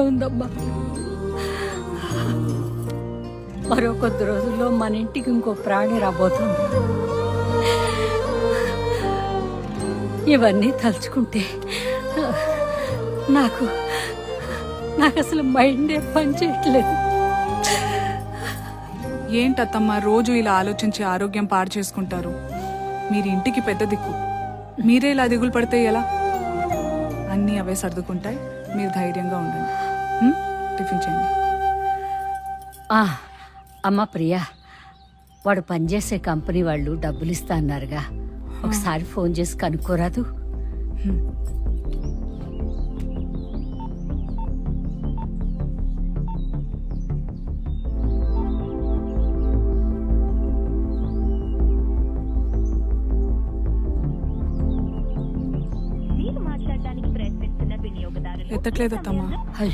ఉందమ్మా మరో కొద్ది రోజుల్లో మన ఇంటికి ఇంకో ప్రాణి రాబోతుంది. ఇవన్నీ తలుచుకుంటే నాకు నాకు అసలు మైండే పనిచేయట్లేదు ఏంటత్తమ్మ రోజు ఇలా ఆలోచించి ఆరోగ్యం పాడు చేసుకుంటారు? మీరు ఇంటికి పెద్ద దిక్కు. మీరే ఇలా దిగులు పడితే ఎలా? అన్నీ అవే సర్దుకుంటాయి. మీరు ధైర్యంగా ఉండండి? టిఫిన్ చేయండి. అమ్మ ప్రియా వాడు పనిచేసే కంపెనీ వాళ్ళు డబ్బులు ఇస్తా అన్నారుగా ఒకసారి ఫోన్ చేసి కనుక్కోరాదు. మీరు మాట్లాడడానికి